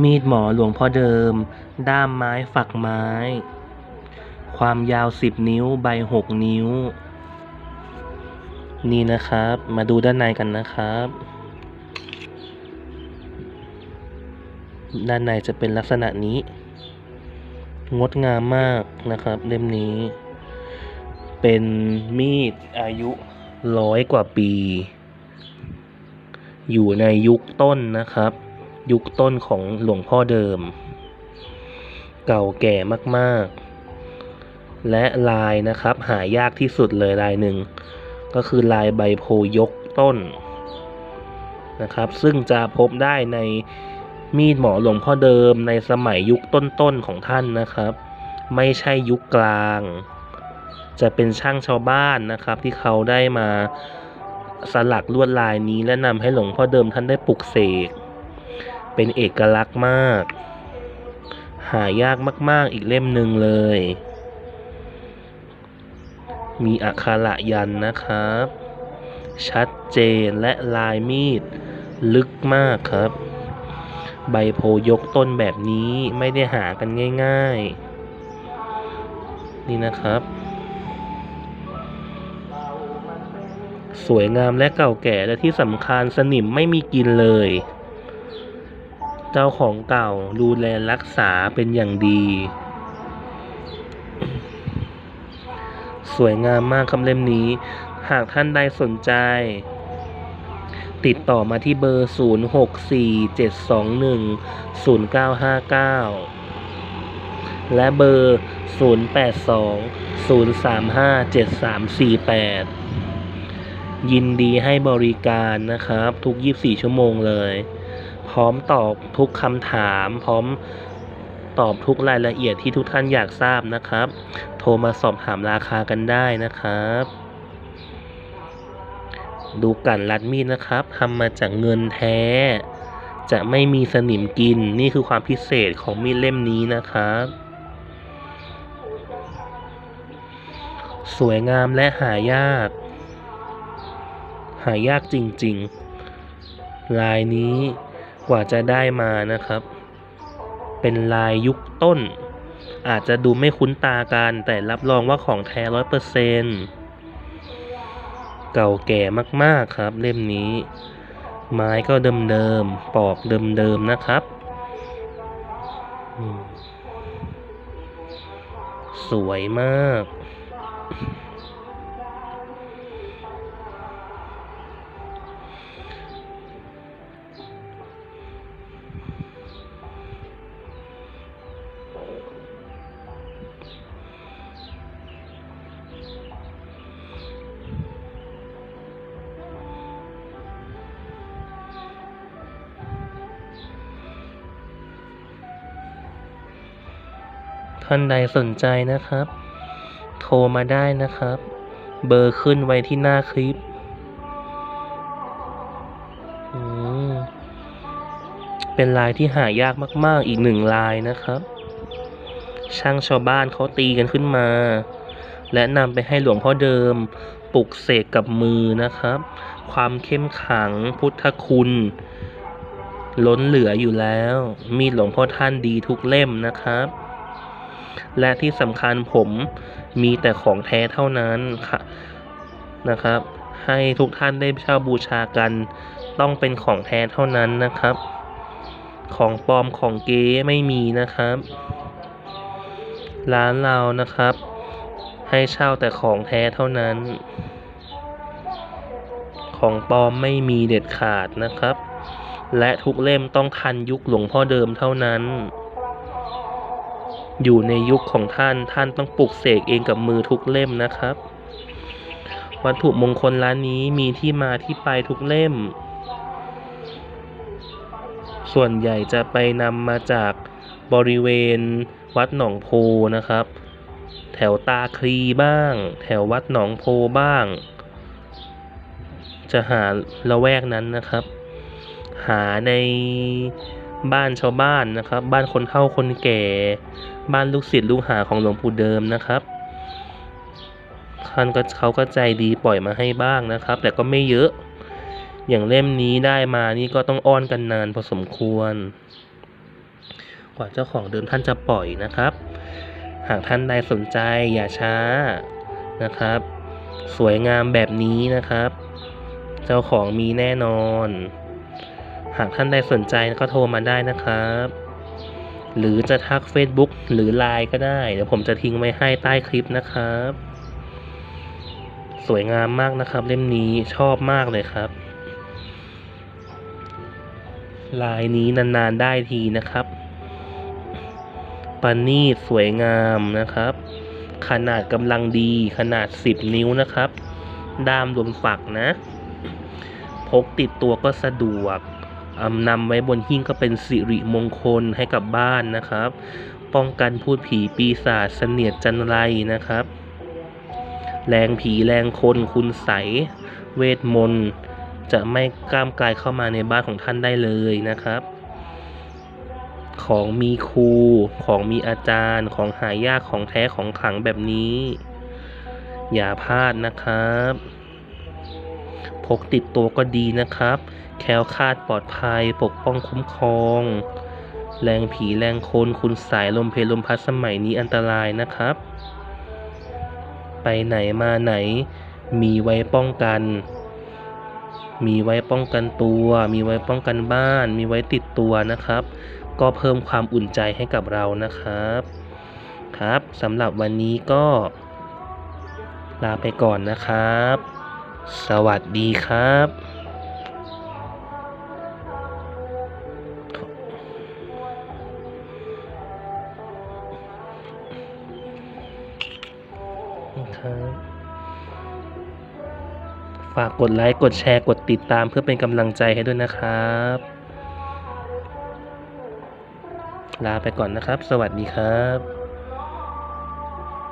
มีดหมอหลวงพ่อเดิม ด้ามไม้ฝักไม้ ความยาวสิบนิ้วใบหกนิ้ว นี่นะครับ มาดูด้านในกันนะครับ ด้านในจะเป็นลักษณะนี้ งดงามมากนะครับ เล่มนี้ เป็นมีดอายุร้อยกว่าปี อยู่ในยุคต้นนะครับ ยุคต้นของหลวงพ่อเดิม เก่าแก่มากๆ และลายนะครับหายากที่สุดเลยลายหนึ่ง ก็คือลายใบโพยกต้นนะครับ ซึ่งจะพบได้ในมีดหมอหลวงพ่อเดิมในสมัยยุคต้นๆของท่านนะครับ ไม่ใช่ยุคกลาง จะเป็นช่างชาวบ้านนะครับ ที่เขาได้มาสลักลวดลายนี้และนำให้หลวงพ่อเดิมท่านได้ปลุกเสก เป็นเอกลักษณ์มาก หายากมากๆอีกเล่มหนึ่งเลย มีอักขระยันนะครับ ชัดเจนและลายมีด ลึกมากครับ ใบโพยกต้นแบบนี้ไม่ได้หากันง่าย ๆ นี่นะครับ สวยงามและเก่าแก่และที่สำคัญสนิมไม่มีกินเลย เจ้าของเก่าดูแลรักษาเป็นอย่างดี สวยงามมากคำเล่มนี้ หากท่านใดสนใจ ติดต่อมาที่เบอร์ 0647210959 และเบอร์ 0820357348 ยินดีให้บริการนะครับ ทุก 24 ชั่วโมงเลย พร้อมตอบทุกคำถาม พร้อมตอบทุกรายละเอียดที่ทุกท่านอยากทราบนะครับ โทรมาสอบถามราคากันได้นะครับ ดูกันรัดมีดนะครับทำมาจากเงินแท้ จะไม่มีสนิมกินนี่คือความพิเศษของมีดเล่มนี้นะครับ สวยงามและหายาก หายากจริงๆ ลายนี้ กว่าจะได้มานะครับ เป็นลายยุคต้น อาจจะดูไม่คุ้นตากันแต่รับรองว่าของแท้ร้อยเปอร์เซนต์เก่าแก่มากๆครับเล่มนี้ ไม้ก็เดิมๆปอกเดิมๆนะครับสวยมาก ท่านใดสนใจนะครับ โทรมาได้นะครับ เบอร์ขึ้นไว้ที่หน้าคลิปเป็นลายที่หายากมาก ๆ อีกหนึ่งลายนะครับ ช่างชาวบ้านเขาตีกันขึ้นมา และนำไปให้หลวงพ่อเดิมปลุกเสกกับมือนะครับ ความเข้มขังพุทธคุณ ล้นเหลืออยู่แล้ว มีหลวงพ่อท่านดีทุกเล่มนะครับ และที่สำคัญผมมีแต่ของแท้เท่านั้นค่ะนะครับ ให้ทุกท่านได้เช่าบูชากัน ต้องเป็นของแท้เท่านั้นนะครับ ของปลอมของเก๊ไม่มีนะครับ ร้านเรานะครับ ให้เช่าแต่ของแท้เท่านั้น ของปลอมไม่มีเด็ดขาดนะครับ และทุกเล่มต้องทันยุคหลวงพ่อเดิมเท่านั้น อยู่ในยุคของท่านท่านต้องปลุกเสกเองกับมือทุกเล่มนะครับ วัตถุมงคลร้านนี้มีที่มาที่ไปทุกเล่ม ส่วนใหญ่จะไปนำมาจากบริเวณวัดหนองโพนะครับ แถวตาคลีบ้าง แถววัดหนองโพบ้าง จะหาละแวกนั้นนะครับ หาใน บ้านชาวบ้านนะครับ บ้านคนเฒ่าคนแก่ บ้านลูกศิษย์ลูกหาของหลวงปู่เดิมนะครับท่านก็เขาก็ใจดีปล่อยมาให้บ้างนะครับ แต่ก็ไม่เยอะ อย่างเล่มนี้ได้มานี่ก็ต้องอ้อนกันนานพอสมควร กว่าเจ้าของเดิมท่านจะปล่อยนะครับ หากท่านใดสนใจอย่าช้านะครับ สวยงามแบบนี้นะครับ เจ้าของมีแน่นอน หากท่านใดสนใจก็โทรมาได้นะครับ หรือจะทัก Facebook หรือ Line ก็ได้ เดี๋ยวผมจะทิ้งไว้ให้ใต้คลิปนะครับ สวยงามมากนะครับ เล่มนี้ชอบมากเลยครับ ลายนี้นาน ๆ ได้ทีนะครับปานีสวยงามนะครับ ขนาดกำลังดีขนาด 10 นิ้วนะครับ ด้ามรวมฝักนะ พกติดตัวก็สะดวก นำไว้บนหิ้งก็เป็นสิริมงคลให้กับบ้านนะครับ ป้องกันพูดผีปีศาจเสนียดจันไรนะครับ แรงผีแรงคนคุณใสเวทมนต์จะไม่กล้ามกลายเข้ามาในบ้านของท่านได้เลยนะครับ ของมีครูของมีอาจารย์ของหายากของแท้ของขังแบบนี้ อย่าพลาดนะครับ พกติดตัวก็ดีนะครับ แคล้วคลาดปลอดภัยปกป้องคุ้มครอง แรงผีแรงคนคุณสายลมเพลลมพัดสมัยนี้อันตรายนะครับ ไปไหนมาไหน มีไว้ป้องกัน มีไว้ป้องกันตัว มีไว้ป้องกันบ้าน มีไว้ติดตัวนะครับ ก็เพิ่มความอุ่นใจให้กับเรานะครับครับสำหรับวันนี้ก็ลาไปก่อนนะครับ สวัสดีครับครับฝากกดไลค์ กดแชร์ กดติดตามเพื่อเป็นกำลังใจให้ด้วยนะครับ ลาไปก่อนนะครับ สวัสดีครับ